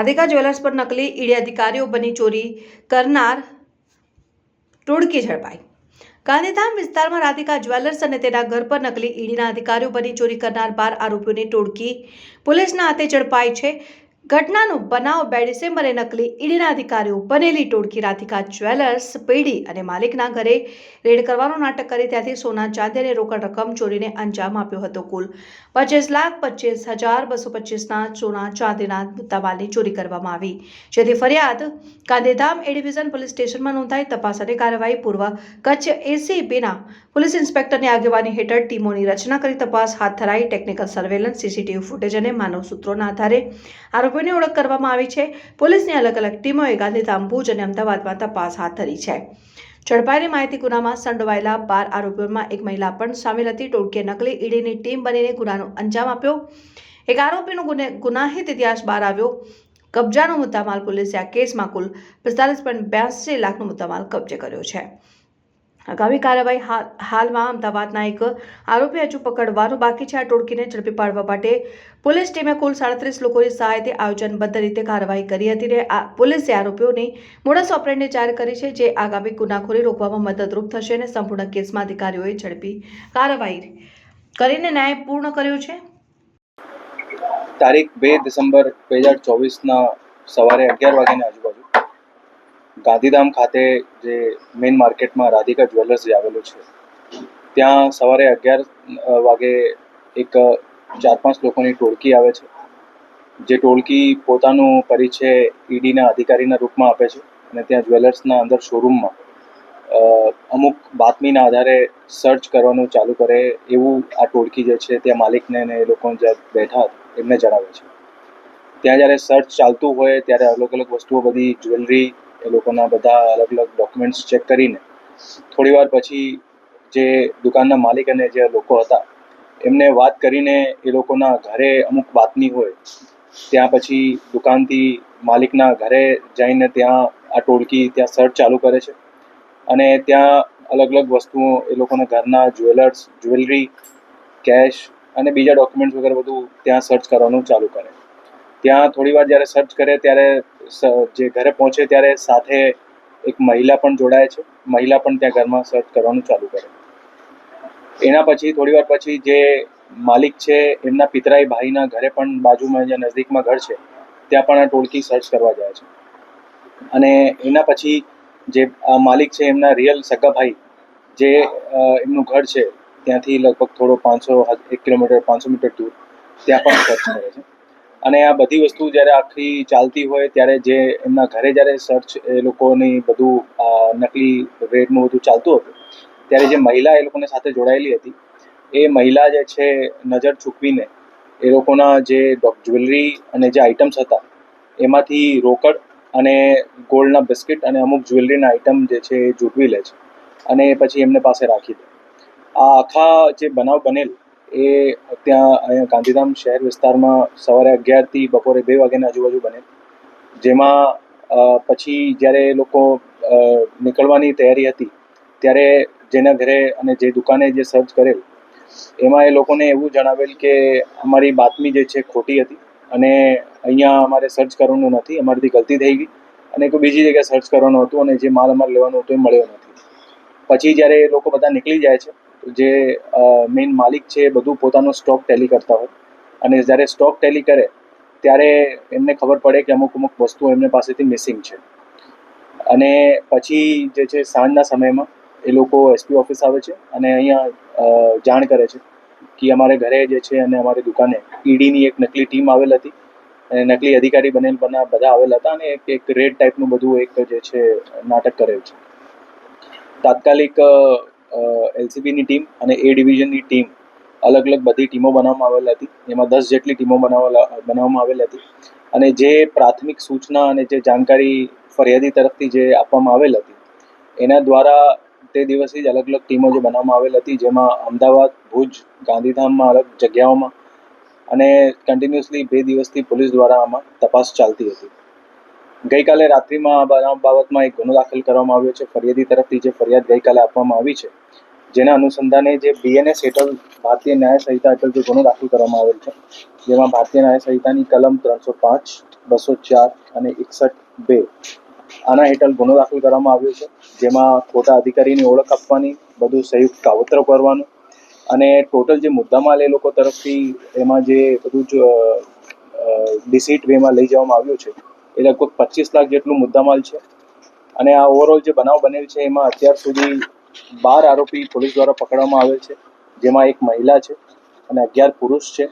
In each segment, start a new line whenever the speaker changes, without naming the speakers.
Radhika jewellers પર નકલી ED અધિકારીઓ બની ચોરી કરનાર ટોળકી ઝડપાઈ. ગાંધીધામ વિસ્તારમાં રાધિકા જ્વેલર્સ અને તેના ઘર પર નકલી ઈડીના અધિકારીઓ બની ચોરી કરનાર બાર આરોપીઓની ટોળકી પોલીસના હાથે ઝડપાઈ છે. ઘટનાનો બનાવ બે ડિસેમ્બરે નકલી ઈડીના અધિકારીઓ બનેલી ટોળકી રાધિકા જ્વેલર્સ પેઢી અને માલિકના ઘરે રેડ કરવાનું નાટક કરી ત્યાંથી સોના ચાંદી અને રોકડ રકમ ચોરીને અંજામ આપ્યો હતો કુલ. પચીસ લાખ પચીસ હજાર બસો પચીસના સોના ચાંદીના મુદ્દામાલની ચોરી કરવામાં આવી. જેથી ફરિયાદ ગાંધીધામ એ ડિવિઝન પોલીસ સ્ટેશનમાં નોંધાઈ તપાસ અને કાર્યવાહી પૂર્વ કચ્છ એસીબીના પોલીસ ઇન્સ્પેક્ટરની આગેવાની હેઠળ ટીમોની રચના કરી તપાસ હાથ ધરાઈ ટેકનિકલ સર્વેલન્સ, સીસીટીવી ફૂટેજ અને માનવ સૂત્રોના આધારે આરોપીઓની ઓળખ કરવામાં આવી છે. પોલીસની અલગ અલગ ટીમોએ ગાંધીધામ ભુજ અને અમદાવાદમાં તપાસ હાથ ધરી છે. ઝડપાયેલી માહિતી ગુનામાં સંડોવાયેલા બાર આરોપીઓમાં એક મહિલા પણ સામેલ હતી. ટોળકીએ નકલી ઈડીની ટીમ બનીને ગુનાનો અંજામ આપ્યો. એક આરોપીનો ગુને ગુનાહિત ઇતિહાસ બહાર આવ્યો. કબજાનો મુદ્દામાલ પોલીસે આ કેસમાં કુલ પિસ્તાલીસ પોઈન્ટ બ્યાસી લાખનો મુદ્દામાલ કબજે કર્યો છે. આગામી કાર્યવાહી હાલમાં અમદાવાદના એક આરોપી હજુ પકડવાનું બાકી છે. આ ટોળકીને ઝડપી પાડવા માટે પોલીસ ટીમે કુલ સાડત્રીસ લોકોની સહાયથી આયોજનબદ્ધ રીતે કાર્યવાહી કરી હતી પોલીસે આરોપીઓની મોડસ ઓપરેન્ડને જાહેર કરી છે, જે આગામી ગુનાખોરી રોકવામાં મદદરૂપ થશે અને સંપૂર્ણ કેસમાં અધિકારીઓએ ઝડપી કાર્યવાહી કરીને ન્યાય પૂર્ણ કર્યો છે.
તારીખ બે ડિસેમ્બર બે હજાર ચોવીસના સવારે અગિયાર વાગ્યાની આજુબાજુ ગાંધીધામ ખાતે જે મેઇન માર્કેટમાં રાધિકા જ્વેલર્સ જે આવેલું છે, ત્યાં સવારે અગિયાર વાગે એક ચાર, પાંચ લોકોની ટોળકી આવે છે. જે ટોળકી પોતાનું પરિચય ઈડીના અધિકારીના રૂપમાં આપે છે અને ત્યાં જ્વેલર્સના અંદર શોરૂમમાં અમુક બાતમીના આધારે સર્ચ કરવાનું ચાલુ કરે એવું આ ટોળકી જે છે ત્યાં માલિકને એ લોકો જ્યાં બેઠા એમને જણાવે છે. ત્યાં જ્યારે સર્ચ ચાલતું હોય ત્યારે અલગ અલગ વસ્તુઓ બધી જ્વેલરી એ લોકોના બધા અલગ અલગ ડોક્યુમેન્ટ્સ ચેક કરીને થોડી વાર પછી જે દુકાનના માલિક અને જે લોકો હતા, એમને વાત કરીને એ લોકોના ઘરે અમુક વાતની હોય, ત્યાં પછી દુકાનથી માલિકના ઘરે જઈને ત્યાં આ ટોળકી ત્યાં સર્ચ ચાલુ કરે છે અને ત્યાં અલગ અલગ વસ્તુઓ એ લોકોના ઘરના જ્વેલર્સ જ્વેલરી કેશ અને બીજા ડોક્યુમેન્ટ્સ વગેરે બધું ત્યાં સર્ચ કરવાનું ચાલુ કરે ત્યાં થોડી વાર જ્યારે સર્ચ કરે ત્યારે જે ઘરે પહોંચે ત્યારે સાથે એક મહિલા પણ જોડાય છે. મહિલા પણ ત્યાં ઘરમાં સર્ચ કરવાનું ચાલુ કરે. એના પછી, થોડી વાર પછી જે માલિક છે, એમના પિતરાઈ ભાઈના ઘરે પણ બાજુમાં જે નજદીકમાં ઘર છે, ત્યાં પણ આ ટોળકી સર્ચ કરવા જાય છે. અને એના પછી જે આ માલિક છે, એમના રિયલ સગા જે એમનું ઘર છે, ત્યાંથી લગભગ થોડો પાંચસો, એક કિલોમીટર, પાંચસો મીટર દૂર, ત્યાં પણ સર્ચ કરે છે. અને આ બધી વસ્તુ જ્યારે આખી ચાલતી હોય ત્યારે જે એમના ઘરે જ્યારે સર્ચ એ લોકોની બધું નકલી રેડનું બધું ચાલતું હતું, ત્યારે જે મહિલા એ લોકોને સાથે જોડાયેલી હતી, એ મહિલા જે છે નજર ચૂકવીને એ લોકોના જે જ્વેલરી અને જે આઇટમ્સ હતા, એમાંથી રોકડ અને ગોલ્ડના બિસ્કિટ અને અમુક જ્વેલરીના આઇટમ જે છે એ જૂટવી લે છે અને પછી એમને પાસે રાખી દે. આ આખા જે બનાવ બનેલ એ ત્યાં અહીંયા ગાંધીધામ શહેર વિસ્તારમાં સવારે અગિયારથી બપોરે બે વાગ્યાની આજુબાજુ બને. જેમાં પછી જ્યારે એ લોકો નીકળવાની તૈયારી હતી, ત્યારે જેના ઘરે અને જે દુકાને જે સર્ચ કરેલ, એમાં એ લોકોને એવું જણાવેલ કે અમારી બાતમી જે છે ખોટી હતી અને અહીંયા અમારે સર્ચ કરવાનું નથી, અમારાથી ગલતી થઈ ગઈ અને કોઈ બીજી જગ્યાએ સર્ચ કરવાનું હતું અને જે માલ અમારે લેવાનો હતો એ મળ્યો નથી. પછી જ્યારે એ લોકો બધા નીકળી જાય છે જે મેઇન માલિક છે એ બધું પોતાનો સ્ટોક ટેલી કરતા હોય. અને જ્યારે સ્ટોક ટેલી કરે, ત્યારે એમને ખબર પડે કે અમુક અમુક વસ્તુઓ એમને પાસેથી મિસિંગ છે. અને પછી જે છે સાંજના સમયમાં એ લોકો એસપી ઓફિસ આવે છે અને અહીંયા જાણ કરે છે કે અમારે ઘરે જે છે અને અમારી દુકાને ઈડીની એક નકલી ટીમ આવેલ હતી. અને નકલી અધિકારી બનેલ બના, બધા આવેલ હતા અને એક એક રેડ ટાઈપનું બધું એક જે છે નાટક કરેલ છે. તાત્કાલિક એલસીબીની ટીમ અને એ ડિવિઝનની ટીમ અલગ અલગ બધી ટીમો બનાવવામાં આવેલ હતી. એમાં દસ જેટલી ટીમો બનાવેલા બનાવવામાં આવેલ હતી. અને જે પ્રાથમિક સૂચના અને જે જાણકારી ફરિયાદી તરફથી જે આપવામાં આવેલ હતી, એના દ્વારા તે દિવસે જ અલગ અલગ ટીમો જે બનાવવામાં આવેલ હતી, જેમાં અમદાવાદ, ભુજ, ગાંધીધામમાં અલગ જગ્યાઓમાં અને કન્ટિન્યુઅસલી બે દિવસથી પોલીસ દ્વારા આમાં તપાસ ચાલતી હતી. ગઈકાલે રાત્રિમાં આ બનાવ બાબતમાં એક ગુનો દાખલ કરવામાં આવ્યો છે. ફરિયાદી તરફથી જે ફરિયાદ ગઈકાલે આપવામાં આવી છે જેના અનુસંધાને જે બીએનએસ હેઠળ ભારતીય ન્યાય સંહિતા હેઠળ જે ગુનો દાખલ કરવામાં આવેલ છે, જેમાં ભારતીય ન્યાય સંહિતાની કલમ ત્રણસો પાંચ, બસો ચાર અને એકસઠ બે આના હેઠળ ગુનો દાખલ કરવામાં આવ્યો છે, જેમાં ખોટા અધિકારીની ઓળખ આપવાની, બધું સંયુક્ત કાવતરો કરવાનું અને ટોટલ જે મુદ્દામાલ એ લોકો તરફથી એમાં જે બધું જ ડિસિટ વેમાં લઈ જવામાં આવ્યું છે, એ લગભગ પચીસ લાખ જેટલું મુદ્દામાલ છે અને આ ઓવરઓલ જે બનાવ બનેલ છે, એમાં અત્યાર સુધી બાર આરોપી પોલીસ દ્વારા પકડવામાં આવેલ છે, જેમાં એક મહિલા છે અને અગિયાર પુરુષ છે.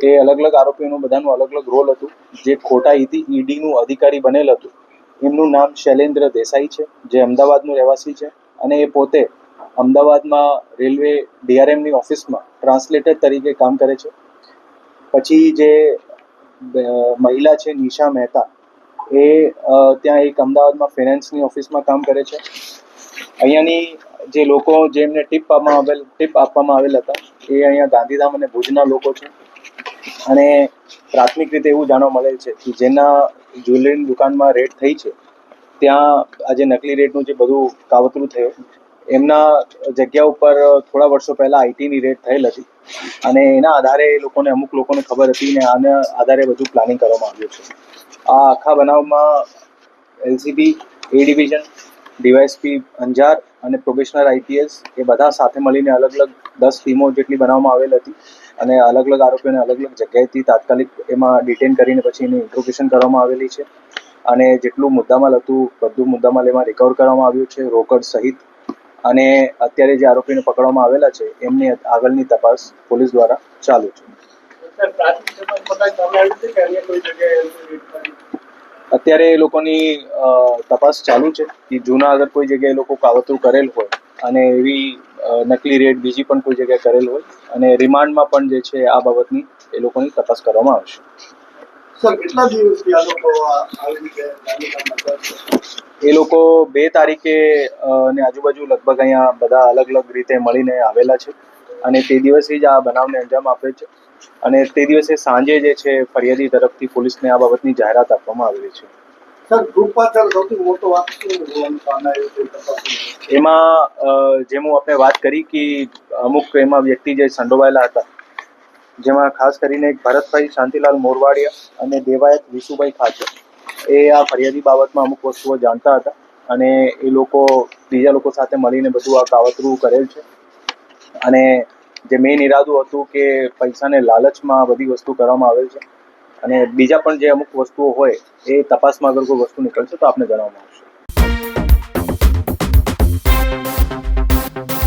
એ અલગ અલગ આરોપીઓનું બધાનું અલગ અલગ રોલ હતું. જે ખોટા ઈડીનું અધિકારી બનેલ હતું. એમનું નામ શૈલેન્દ્ર દેસાઈ છે, જે અમદાવાદનું રહેવાસી છે અને એ પોતે અમદાવાદમાં રેલવે ડીઆરએમની ઓફિસમાં ટ્રાન્સલેટર તરીકે કામ કરે છે. પછી જે મહિલા છે નિશા મહેતા, એ ત્યાં એક અમદાવાદમાં ફિનાન્સની ઓફિસમાં કામ કરે છે. અહીંયાની જે લોકો જેમને ટીપ આપવામાં આવેલ ટીપ આપવામાં આવેલ હતા, એ અહીંયા ગાંધીધામ અને ભુજના લોકો છે. અને પ્રાથમિક રીતે એવું જાણવા મળેલ છે કે જેના જ્વેલરીની દુકાનમાં રેડ થઈ છે, ત્યાં આજે નકલી રેટનું જે બધું કાવતરું થયું, એમના જગ્યા ઉપર થોડા વર્ષો પહેલાં આઈટીની રેડ થયેલ હતી. અને એના આધારે એ લોકોને અમુક લોકોને ખબર હતી ને આના આધારે બધું પ્લાનિંગ કરવામાં આવ્યું છે. આ આખા બનાવમાં LCB A division DYSP Anjar અને પ્રોબેશનર આઈપીએસ એ બધા સાથે મળીને અલગ અલગ દસ ટીમો જેટલી બનાવવામાં આવેલ હતી અને અલગ અલગ આરોપીઓને અલગ અલગ જગ્યાએથી તાત્કાલિક એમાં ડિટેન કરીને પછી એની ઇન્ટ્રોગેશન કરવામાં આવેલી છે. અને જેટલું મુદ્દામાલ હતું, બધું મુદ્દામાલ એમાં રિકવર કરવામાં આવ્યું છે, રોકડ સહિત. અને અત્યારે જે આરોપીને પકડવામાં આવેલા છે, એમની આગળની તપાસ પોલીસ દ્વારા ચાલુ છે. અત્યારે એ લોકોની તપાસ ચાલુ છે કે જૂના અગર કોઈ જગ્યાએ લોકો કાવતરું કરેલ હોય અને એવી નકલી રેડ બીજી પણ કોઈ જગ્યાએ કરેલ હોય અને રિમાન્ડમાં પણ જે છે આ બાબતની એ લોકોની તપાસ કરવામાં આવશે. એ લોકો બે તારીખે ને આજુબાજુ લગભગ અહીંયા બધા અલગ અલગ રીતે મળીને આવેલા છે અને તે દિવસે જ આ બનાવને અંજામ આપે છે. અને તે દિવસે સાંજે જે છે ફરિયાદી તરફથી પોલીસને આ બાબતની જાહેરાત આપવામાં આવેલી છે. એમાં જેમ હું આપણે વાત કરી કે અમુક એમાં વ્યક્તિ જે સંડોવાયેલા હતા જેમાં ખાસ કરીને ભરતભાઈ શાંતિલાલ મોરવાડિયા અને દેવાયત વિશુભાઈ ખાચર એ આ ફરિયાદી બાબતમાં અમુક વસ્તુઓ જાણતા હતા અને એ લોકો બીજા લોકો સાથે મળીને બધું આ કાવતરું કરેલ છે. અને જે મેઇન ઈરાદું હતું કે પૈસાને લાલચમાં બધી વસ્તુ કરવામાં આવેલ છે. અને બીજા પણ જે અમુક વસ્તુઓ હોય, એ તપાસમાં અગર કોઈ વસ્તુ નીકળશે તો આપને જણાવવામાં આવશે.